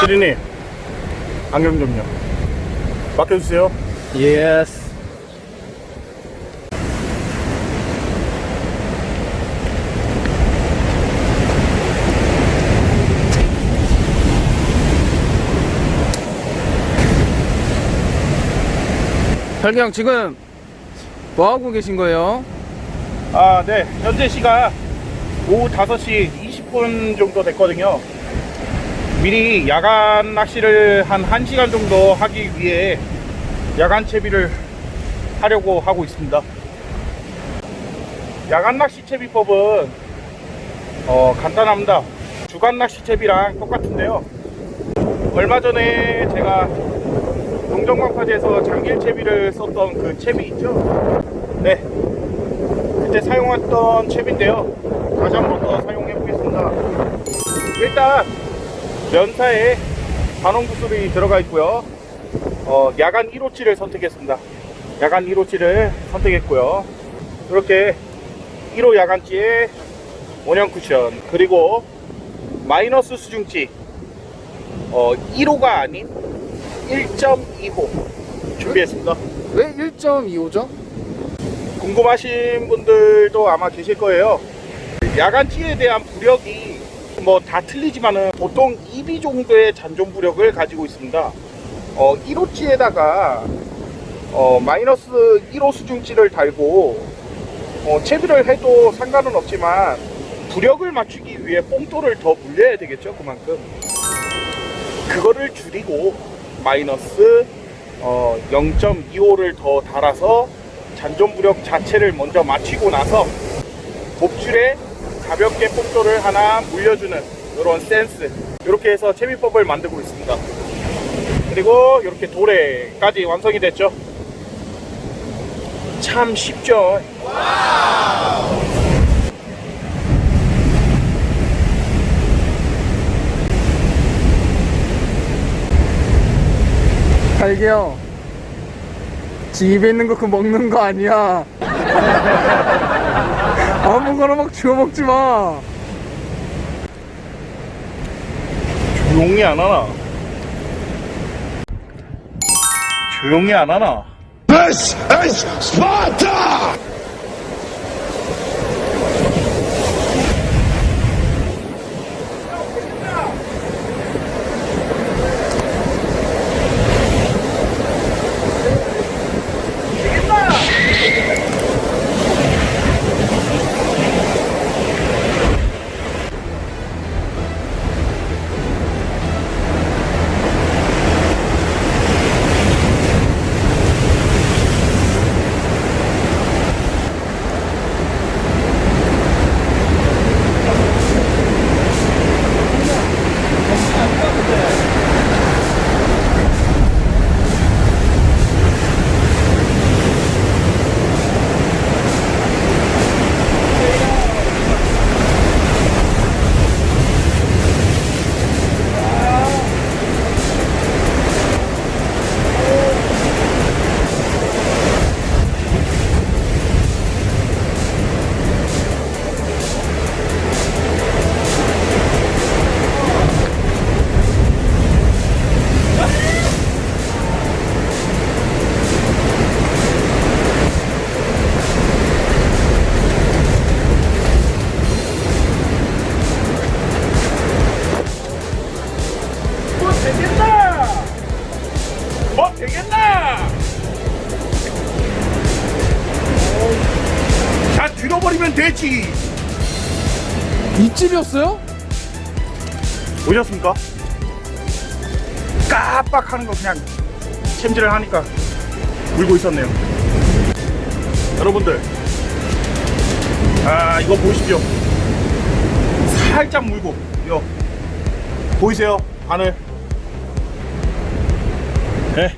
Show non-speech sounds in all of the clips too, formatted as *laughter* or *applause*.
아! 피디님 안경 좀요. 맡겨주세요. 예스. 혈경 지금 뭐 하고 계신 거예요? 아, 네. 현재 시각 오후 5시 20분 정도 됐거든요. 미리 야간 낚시를 한 1시간 정도 하기 위해 야간 채비를 하려고 하고 있습니다. 야간 낚시 채비법은 어, 간단합니다. 주간 낚시 채비랑 똑같은데요. 얼마 전에 제가 농정방파제에서 장길 채비를 썼던 그 채비 있죠? 네, 그때 사용했던 칩인데요. 다시 한 번 더 사용해 보겠습니다. 일단 면사에 반원 구슬이 들어가 있고요. 어, 야간 1호치를 선택했습니다. 야간 1호치를 선택했고요. 이렇게 1호 야간치에 원형 쿠션 그리고 마이너스 수중치 어, 1호가 아닌 1.2호 준비했습니다. 왜 1.25죠? 궁금하신 분들도 아마 계실 거예요. 야간치에 대한 부력이 뭐 다 틀리지만은 보통 2B 정도의 잔존 부력을 가지고 있습니다. 어, 1호치에다가 어, 마이너스 1호 수중치를 달고 어, 채비를 해도 상관은 없지만 부력을 맞추기 위해 뽕돌을 더 물려야 되겠죠 그만큼 그거를 줄이고 마이너스 어, 0.25를 더 달아서 잔존 부력 자체를 먼저 맞추고 나서 목줄에 가볍게 뽕돌을 하나 물려주는 이런 센스 이렇게 해서 채비법을 만들고 있습니다 그리고 이렇게 도래까지 완성이 됐죠 참 쉽죠 갈게요. 집에 있는 거 그거 먹는 거 아니야. *laughs* 아무거나 막 주워 먹지 마. 조용히 안 하나 조용히 안 하나 This is Sparta! 되겠나 다 들어버리면 되지 이 집이었어요? 보셨습니까? 깜빡하는 거 그냥 챔질을 하니까 물고 있었네요. 여러분들, 아 이거 보십시오. 살짝 물고 이거 보이세요? 바늘. 네,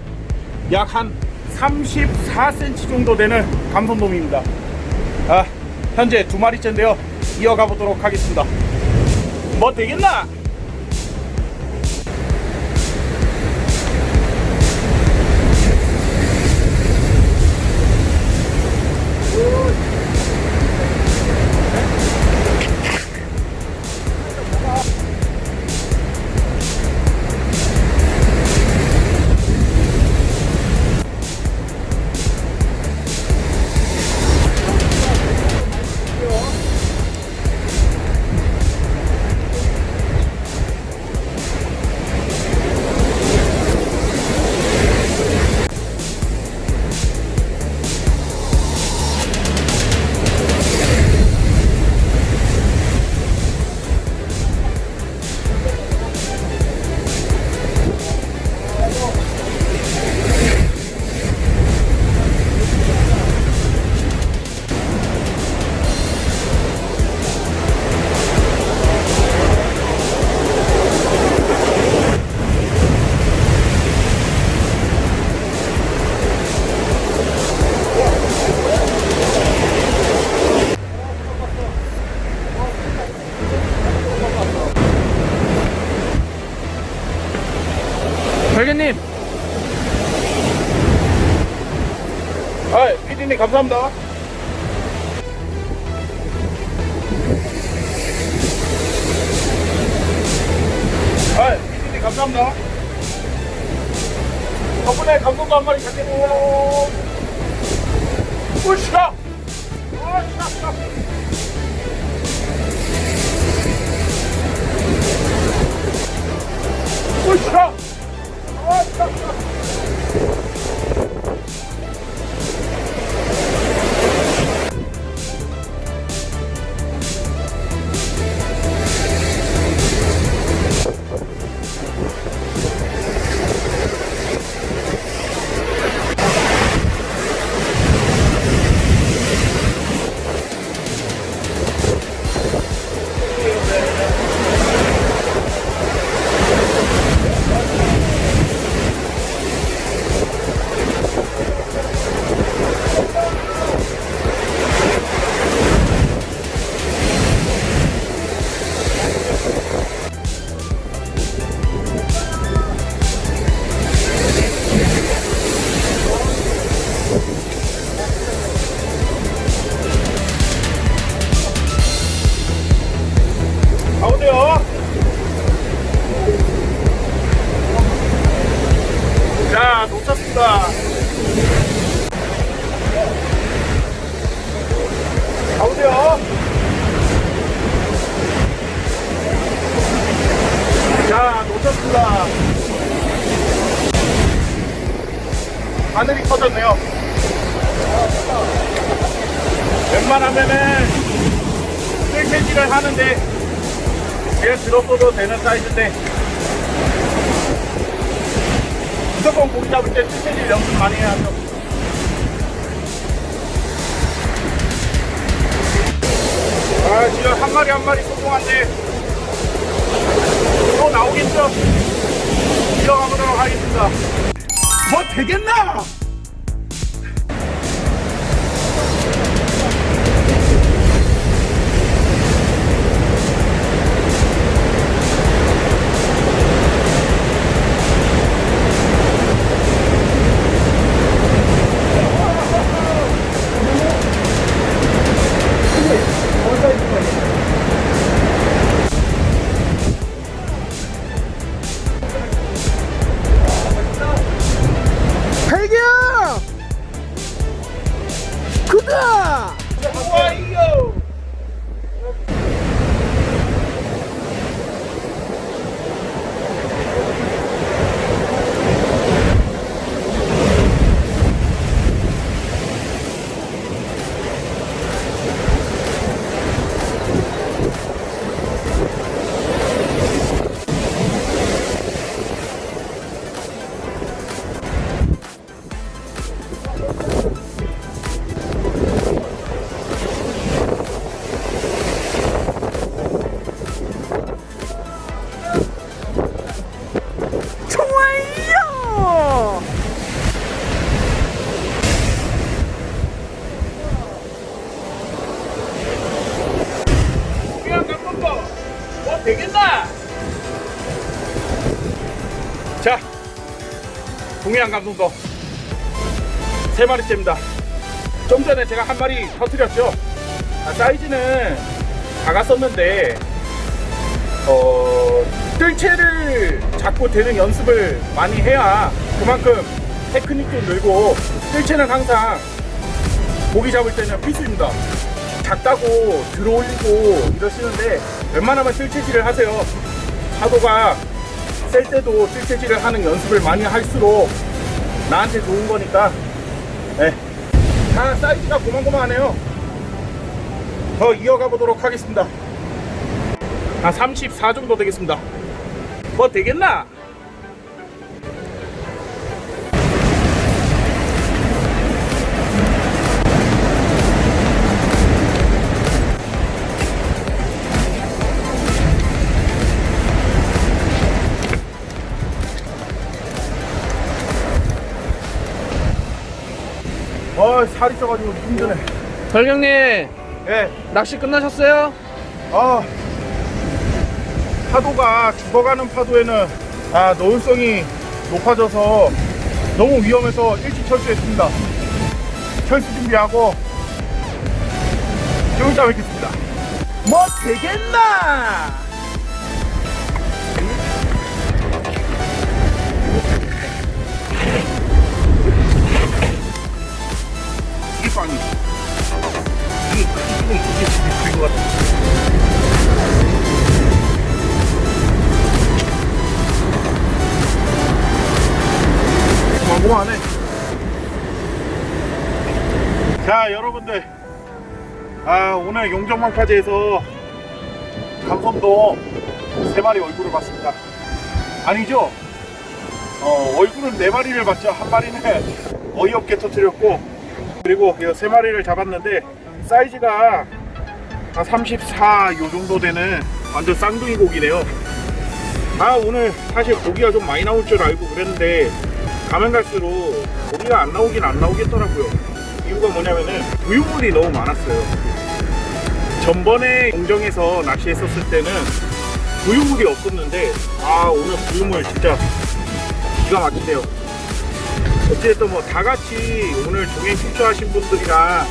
약 한 34cm 정도 되는 감손돔입니다. 아 현재 두 마리째인데요. 이어가 보도록 하겠습니다. 뭐 되겠나? 아, 피디님 감사합니다. 아, 피디님 감사합니다. 덕분에 감독도 한 마리 잡게 되고. 으쌰! 으쌰! 으쌰! 으쌰! 하는데 제가 들었어도 되는 사이즈인데 무조건 고기 잡을 때 뜰채질 연습 많이 해야죠 아 지금 한 마리 한 마리 소중한데 또 나오겠죠? 이어가보도록 하겠습니다 뭐 되겠나? 동해안 감성도 세 마리째입니다. 좀 전에 제가 한 마리 터뜨렸죠. 아, 사이즈는 작았었는데 어, 뜰채를 잡고 되는 연습을 많이 해야 그만큼 테크닉도 늘고 뜰채는 항상 고기 잡을 때는 필수입니다. 작다고 들어올리고 이러시는데 웬만하면 실체질을 하세요. 파도가 셀 때도 실체질을 하는 연습을 많이 할수록 나한테 좋은 거니까 네. 다 사이즈가 고만고만하네요. 더 이어가 보도록 하겠습니다. 한 34 정도 되겠습니다. 뭐 되겠나? 아 살이 쪄가지고 힘드네. 설경님 예. 낚시 끝나셨어요? 아 파도가 죽어가는 파도에는 아 노을성이 높아져서 너무 위험해서 일찍 철수했습니다. 철수 준비하고 좀 이따 뵙겠습니다. 뭐 되겠나? 빵이. 이게 이게 지금 된것 같아. 고마고마하네. 자, 여러분들. 아, 오늘 용정만까지에서 감성도 세 마리 얼굴을 봤습니다. 아니죠? 어, 얼굴은 네 마리를 봤죠. 한 마리는 어이없게 터뜨렸고, 그리고 이 세 마리를 잡았는데, 사이즈가 한 34, 요 정도 되는 완전 쌍둥이 고기네요. 아, 오늘 사실 고기가 좀 많이 나올 줄 알고 그랬는데, 가면 갈수록 고기가 안 나오긴 안 나오겠더라고요. 이유가 뭐냐면은 부유물이 너무 많았어요. 전번에 공정에서 낚시했었을 때는 부유물이 없었는데 아 오늘 부유물 진짜 기가 막히네요. 어찌됐든 뭐 다 같이 오늘 종행 출조하신 분들이랑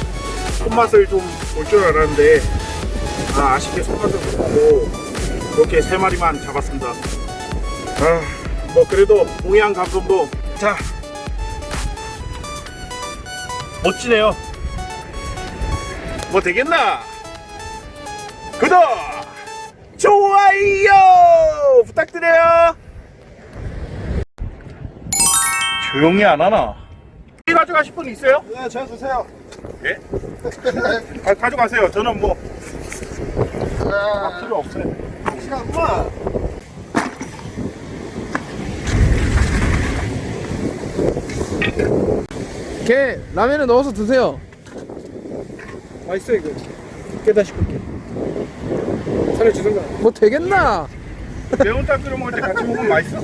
손맛을 좀 볼 줄 알았는데 아, 아쉽게 손맛을 못 보고 그렇게 세 마리만 잡았습니다. 아, 뭐 그래도 동해안 감성도 자 멋지네요. 뭐 되겠나? 구독, 좋아요 부탁드려요. 조용히 안 하나? 이 가져가실 분 있어요? 네, 저 주세요. 예? 아, 가져가세요. 저는 뭐 아, 필요 없어요. 시간만. 걔 라면에 넣어서 드세요. 맛있어 이거 깨다 시킬게 살려주든가 뭐 되겠나? 매운탕 끓여 먹을 때 같이 먹으면 맛있어.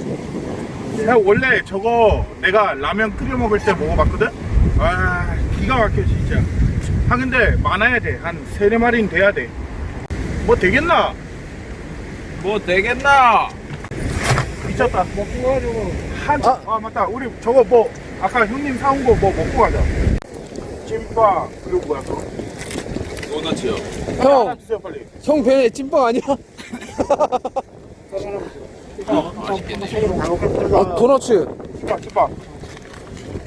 나 원래 저거 내가 라면 끓여 먹을 때 먹어봤거든? 아, 기가 막혀, 진짜. 아, 근데 많아야 돼. 한 세네 마리는 돼야 돼. 뭐 되겠나? 뭐 되겠나 미쳤다. 먹고 가지고 한, 아, 아 맞다. 우리 저거 뭐, 아까 형님 사온 거 뭐 먹고 가자. 찜밥, 그리고 뭐야, 그거? 도넛이요 하나 형, 주세요, 빨리. 형 배에 찐빵 아니야? *laughs* 아, 도너츠. 찜밥, 찜밥.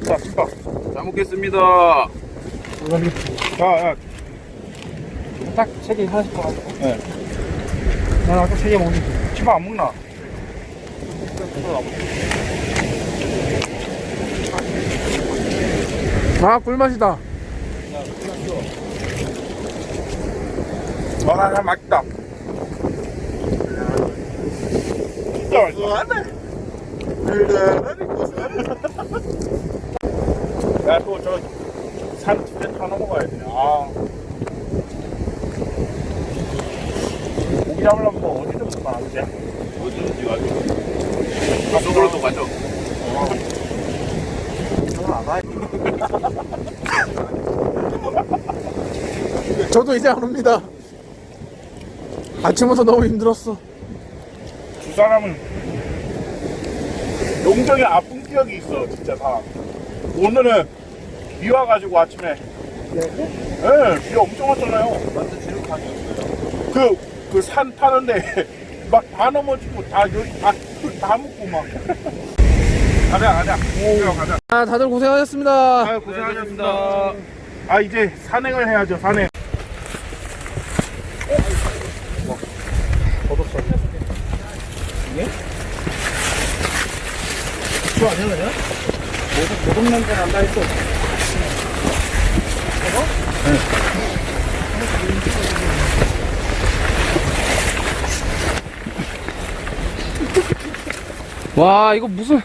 자, 찜밥. 잘 먹겠습니다 자, 야, 딱세개 하나씩 꺼가지고 네. 난 아까 세개 먹는데 찜밥 안 먹나? 아, 꿀맛이다. 와, 아, 맛있다. 진짜 맛있어. 야, 또저산 집에 타 넘어가야 돼. 아. 고기 잡으려면 뭐 어디든 가, 그지? 어디든지 가죠 저쪽으로도 가죠 저도 이제 안 옵니다. 아침부터 너무 힘들었어. 두 사람은 용정에 아픈 기억이 있어, 진짜 다. 오늘은 비 와가지고 아침에. 예, 비 엄청 왔잖아요. 완전 그, 그 산 타는데 *laughs* 막 다 넘어지고 다 여기 다, 다 묻고 막. 가자, 가자. 오, 가자. 아, 다들 고생하셨습니다. 아, 고생하셨습니다. 아, 이제 산행을 해야죠, 산행. 어? 얻었어. 이게? 그거 아니야, 그냥? 모독, 모독 냄새 난다 했어. 와, 이거 무슨.